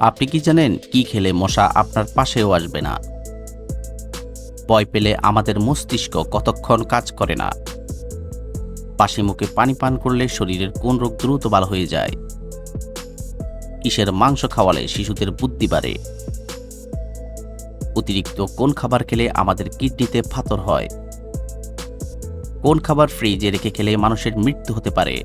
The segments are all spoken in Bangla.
আপনি কি জানেন কি খেলে মশা আপনার পাশেও আসবে না? ভয় পেলে আমাদের মস্তিষ্ক কতক্ষণ কাজ করে না। পাশে মুখে পানি পান করলে শরীরের কোন রোগ দ্রুত ভালো হয়ে যায়। কিসের মাংস খাওয়ালে শিশুদের বুদ্ধি বাড়ে। অতিরিক্ত কোন খাবার খেলে আমাদের কিডনিতে ফাতর হয়? কোন খাবার ফ্রিজে রেখে খেলে মানুষের মৃত্যু হতে পারে?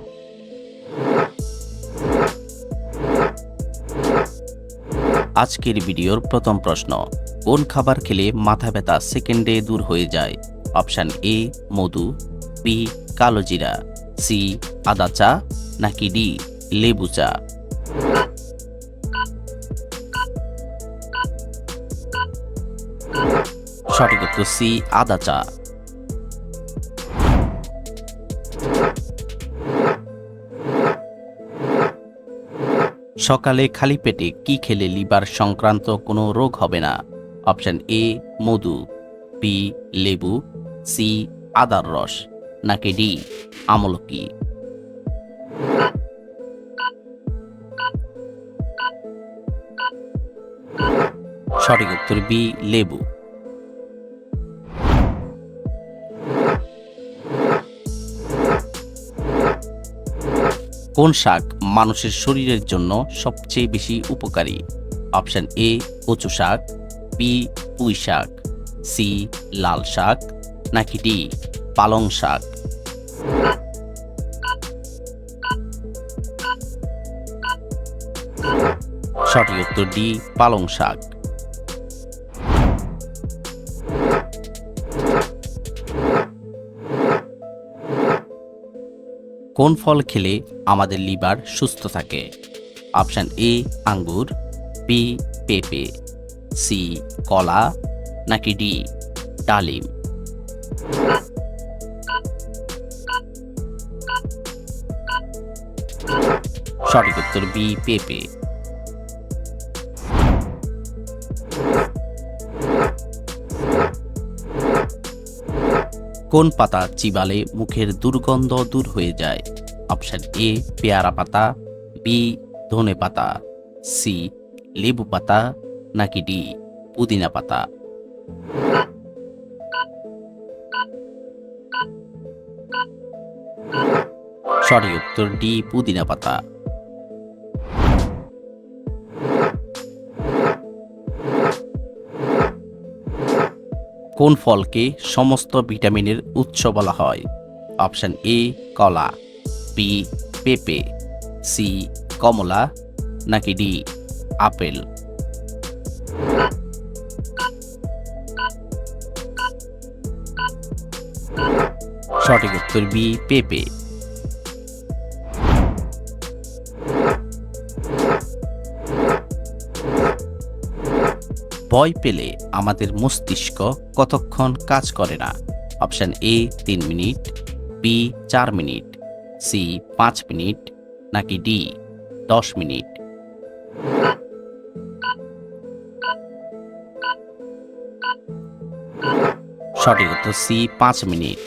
আজকের ভিডিওর প্রথম প্রশ্ন। কোন খাবার খেলে মাথা ব্যথা সেকেন্ডে দূর হয়ে যায়? অপশান এ, মধু, বি, কালো জিরা, সি, আদা চা, নাকি ডি, লেবু চা? সঠিক উত্তর সি, আদা চা। সকালে খালি পেটে কি খেলে লিভার সংক্রান্ত কোনো রোগ হবে না? অপশান এ, মধু, বি, লেবু, সি, আদার রস, নাকি ডি, আমলকি। সঠিক উত্তর বি, লেবু। কোন শাক মানুষের শরীরের জন্য সবচেয়ে বেশি উপকারী? অপশন এ, কচু শাক বি পুঁই শাক সি লাল শাক, নাকি ডি পালং শাক? সঠিক উত্তর ডি পালং শাক। কোন ফল খেলে আমাদের লিভার সুস্থ থাকে? অপশান এ, আঙ্গুর বি পেঁপে সি কলা, নাকি ডি ডালিম? সঠিক উত্তর বি পেঁপে। কোন পাতা চিবালে মুখের দুর্গন্ধ দূর হয়ে যায়? অপশন এ, পেয়ারা পাতা, বি, ধনে পাতা, সি, লেবু পাতা, নাকি ডি, পুদিনা পাতা। সঠিক উত্তর ডি, পুদিনা পাতা। কোন ফলকে সমস্ত ভিটামিনের উৎস বলা হয়? অপশান এ, কলা বি পেঁপে সি কমলা, নাকি ডি আপেল? সঠিক উত্তর বি পেঁপে। ভয় পেলে আমাদের মস্তিষ্ক কতক্ষণ কাজ করে না? অপশান এ, তিন মিনিট, বি, চার মিনিট, সি, পাঁচ মিনিট, নাকি ডি, দশ মিনিট। সঠিক উত্তর সি, পাঁচ মিনিট।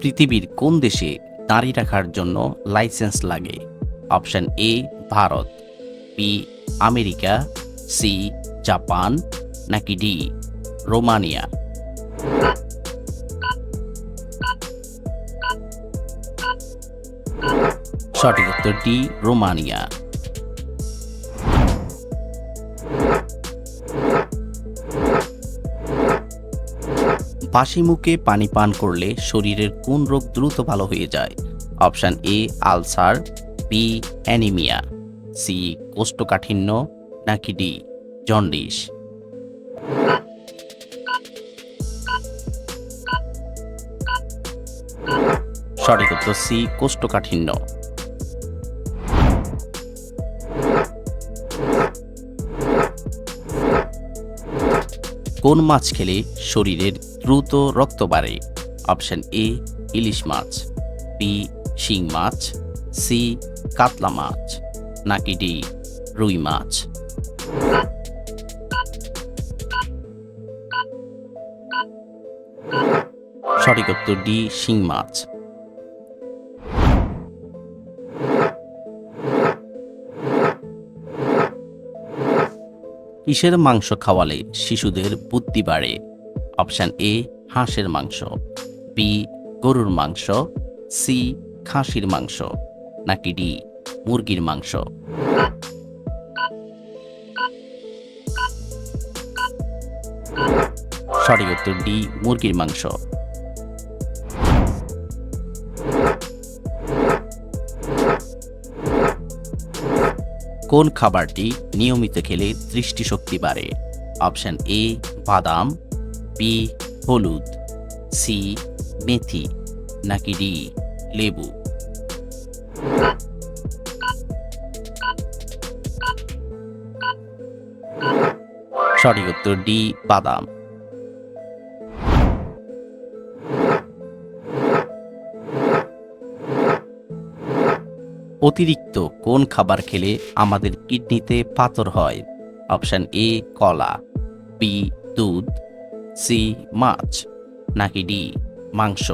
পৃথিবীর কোন দেশে দাঁড়ি রাখার জন্য লাইসেন্স লাগে। Option A, Bharat, B, America, C, Japan, নাকি ডি, রোমানিয়া। সঠিক উত্তর ডি, রোমানিয়া। বাসি মুখে পানি পান করলে শরীরের কোন রোগ দ্রুত ভালো হয়ে যায়? Option A, ulcer, B, anaemia, C, কোষ্ঠকাঠিন্য, নাকি ডি, জন্ডিস। সঠিক উত্তর সি, কোষ্ঠকাঠিন্য। কোন মাছ খেলে শরীরের দ্রুত রক্ত বাড়ে? Option A, ilish much, B, শিং মাছ, সি, কাতলা মাছ, নাকি ডি, রুই মাছ? সঠিক উত্তর ডি, শিং মাছ। কিসের মাংস খাওয়ালে শিশুদের বুদ্ধি বাড়ে? অপশান এ, হাঁসের মাংস। বি, গরুর মাংস। সি, খাসির মাংস। নাকি ডি, মুরগির মাংস। সঠিক উত্তর ডি, মুরগির মাংস। কোন খাবারটি নিয়মিত খেলে দৃষ্টিশক্তি বাড়ে? অপশান এ, বাদাম, বি, হলুদ, সি, মেথি, নাকি ডি, লেবু? সঠিক উত্তর ডি, বাদাম। অতিরিক্ত কোন খাবার খেলে আমাদের কিডনিতে পাথর হয়? অপশান এ, কলা, বি, দুধ, সি, মাছ, নাকি ডি, মাংস?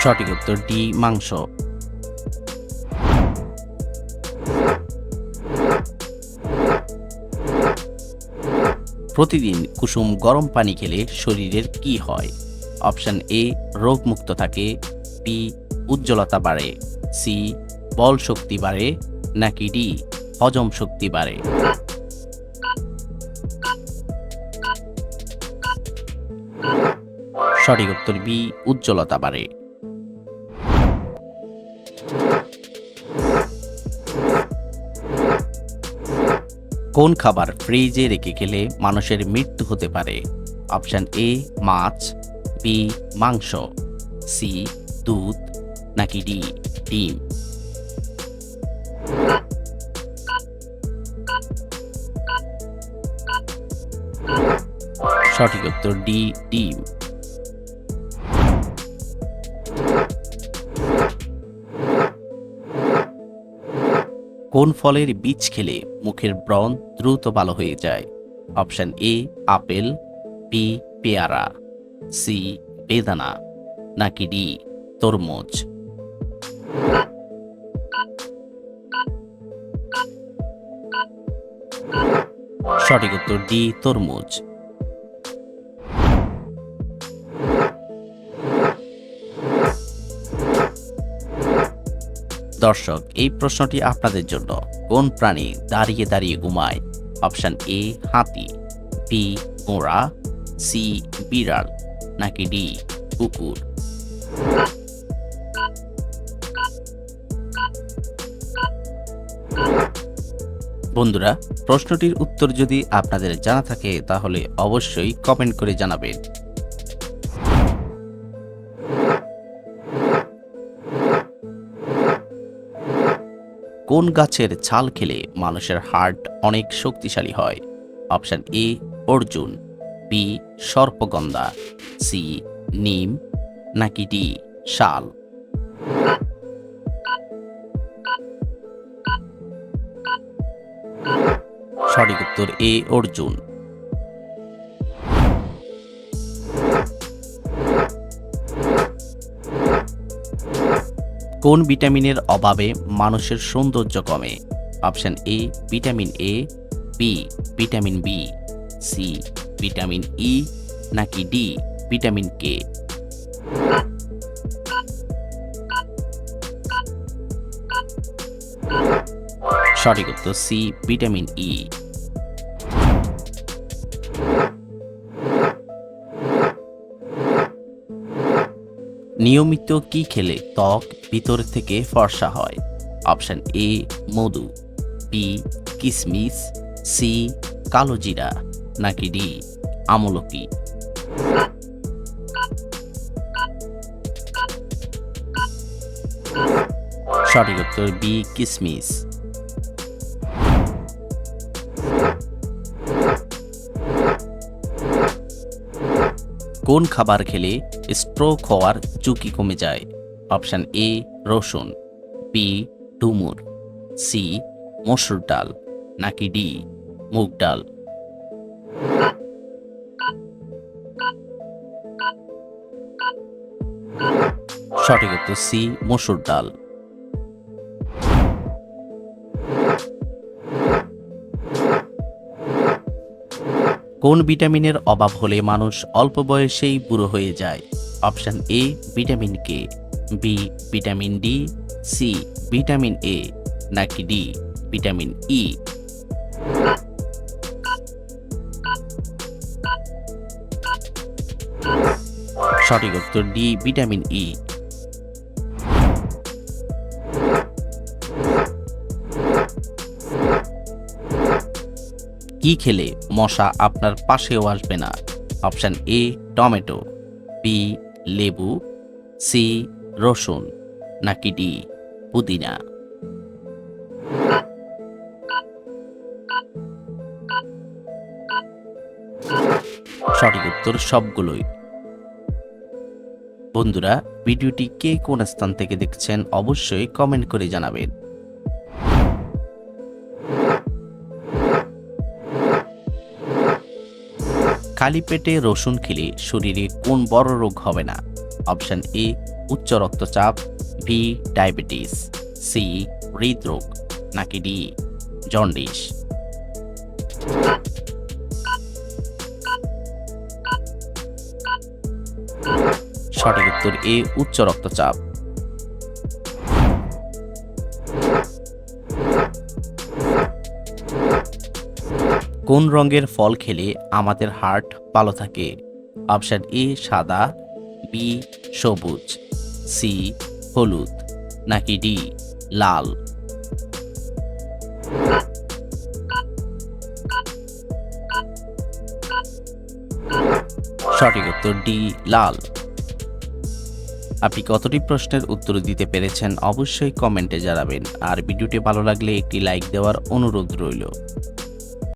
সঠিক উত্তর ডি, মাংস। প্রতিদিন কুসুম গরম পানি খেলে শরীরের কি হয়? অপশন এ, রোগমুক্ত থাকে। বি, উজ্জ্বলতা বাড়ে। সি, বল শক্তি বাড়ে। নাকি ডি, হজম শক্তি বাড়ে। সঠিক উত্তর বি, উজ্জ্বলতা বাড়ে। কোন খাবার ফ্রিজে রেখে গেলে মানুষের মৃত্যু হতে পারে? অপশন এ, মাছ, বি, মাংস, সি, দুধ, নাকি ডি, ডিম? সঠিক উত্তর ডি, ডিম। কোন ফলের বীজ খেলে মুখের ব্রণ দ্রুত ভালো হয়ে যায়? অপশান এ, আপেল, বি, পেয়ারা, সি, বেদানা, নাকি ডি, তরমুজ। সঠিক উত্তর ডি, তরমুজ। দর্শক, এই প্রশ্নটি আপনাদের জন্য। কোন প্রাণী দাঁড়িয়ে দাঁড়িয়ে ঘুমায়? অপশন এ, হাতি, বি, ঘোড়া, সি, বিড়াল, নাকি ডি, কুকুর? বন্ধুরা, প্রশ্নটির উত্তর যদি আপনাদের জানা থাকে, তাহলে অবশ্যই কমেন্ট করে জানাবেন। কোন গাছের ছাল খেলে মানুষের হার্ট অনেক শক্তিশালী হয়? অপশান এ, অর্জুন, বি, সর্পগন্ধা, সি, নিম, নাকি ডি, শাল? সঠিক উত্তর এ, অর্জুন। কোন ভিটামিনের অভাবে মানুষের সৌন্দর্য কমে? Option A, vitamin A, B, vitamin B, C, vitamin E, নাকি ডি, ভিটামিন কে? সঠিক উত্তর সি, ভিটামিন ই। নিয়মিত কি খেলে ত্বক ভিতর থেকে ফর্সা হয়? অপশন এ, মধু বি কিসমিস সি কালো জিরা, নাকি ডি আমলকি? সঠিক উত্তর বি কিসমিস। কোন খাবার খেলে স্ট্রোক হওয়ার ঝুঁকি কমে যায়। অপশান এ রসুন। বি ডুমুর। সি মসুর ডাল। নাকি ডি মুগ ডাল। সঠিক উত্তর সি মসুর ডাল। কোন ভিটামিনের অভাব হলে মানুষ অল্প বয়সেই বুড়ো হয়ে যায়? Option A, vitamin K, B, vitamin D, C, vitamin A, নাকি ডি, ভিটামিন ই। সঠিক উত্তর ডি, ভিটামিন ই। কি খেলে মশা আপনার পাশেও আসবে না? অপশান এ, টমেটো, বি লেবু, সি, রসুন, নাকি ডি, পুদিনা। সঠিক উত্তর সবগুলোই। বন্ধুরা, ভিডিওটি কে কোন স্থান থেকে দেখছেন অবশ্যই কমেন্ট করে জানাবেন। খালি পেটে রসুন খেলে শরীরে কোন বড় রোগ হবে না? অপশন এ, উচ্চ রক্তচাপ বি ডায়াবেটিস সি হৃদরোগ, নাকি ডি জন্ডিস। সঠিক উত্তর এ, উচ্চ রক্তচাপ। কোন রঙের ফল খেলে আমাদের হার্ট ভালো থাকে? অপশন এ, সাদা, বি, সবুজ, সি, হলুদ, নাকি ডি, লাল? সঠিক উত্তর ডি, লাল। আপনি কতটি প্রশ্নের উত্তর দিতে পেরেছেন অবশ্যই কমেন্টে জানাবেন। আর ভিডিওটি ভালো লাগলে একটি লাইক দেওয়ার অনুরোধ রইল।